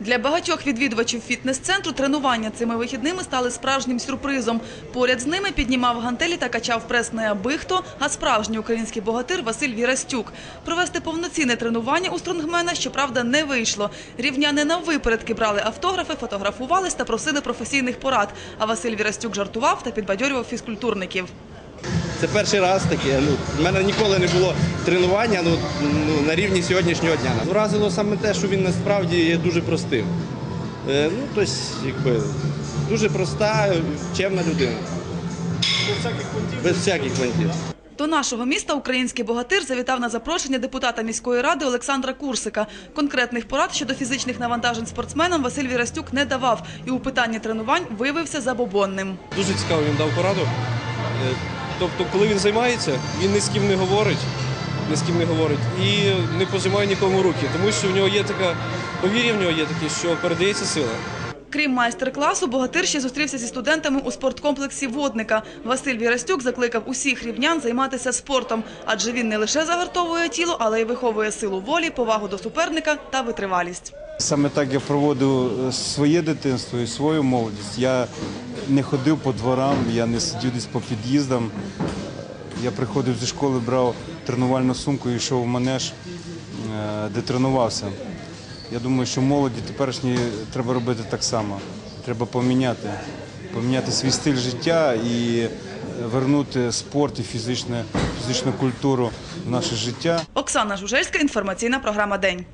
Для багатьох відвідувачів фітнес-центру тренування цими вихідними стали справжнім сюрпризом. Поряд з ними піднімав гантелі та качав прес не аби хто, а справжній український богатир Василь Вірастюк. Провести повноцінне тренування у стронгмена, щоправда, не вийшло. Рівняни на випередки брали автографи, фотографувались та просили професійних порад. А Василь Вірастюк жартував та підбадьорював фізкультурників. Це перший раз таке. Ну, мене ніколи не було тренування ну, ну, на рівні сьогоднішнього дня. Вразило саме те, що він насправді є дуже простим. Е, ну, тобто, якби, дуже проста, чемна людина. Без всяких понтів. До нашого міста український богатир завітав на запрошення депутата міської ради Олександра Курсика. Конкретних порад щодо фізичних навантажень спортсменам Василь Вірастюк не давав і у питанні тренувань виявився забобонним. Дуже цікаво він дав пораду. Тобто, коли він займається, він ні з ким не говорить, ні з ким не говорить і не пожимає нікому руки, тому що в нього є така повір'я, в нього є таке, що передається сила. Крім майстер-класу, богатир ще зустрівся зі студентами у спорткомплексі Водника. Василь Вірастюк закликав усіх рівнян займатися спортом, адже він не лише загартовує тіло, але й виховує силу волі, повагу до суперника та витривалість. Саме так я проводив е, своє дитинство і свою молодість. Я не ходив по дворам, я не сидів десь по під'їздам. Я приходив зі школи, брав тренувальну сумку і йшов в манеж, е, де тренувався. Я думаю, що молоді теперішній треба робити так само. Треба поміняти, поміняти свій стиль життя і е, вернути спорт і фізичне, фізичну культуру в наше життя. Оксана Жужельська, інформаційна програма День.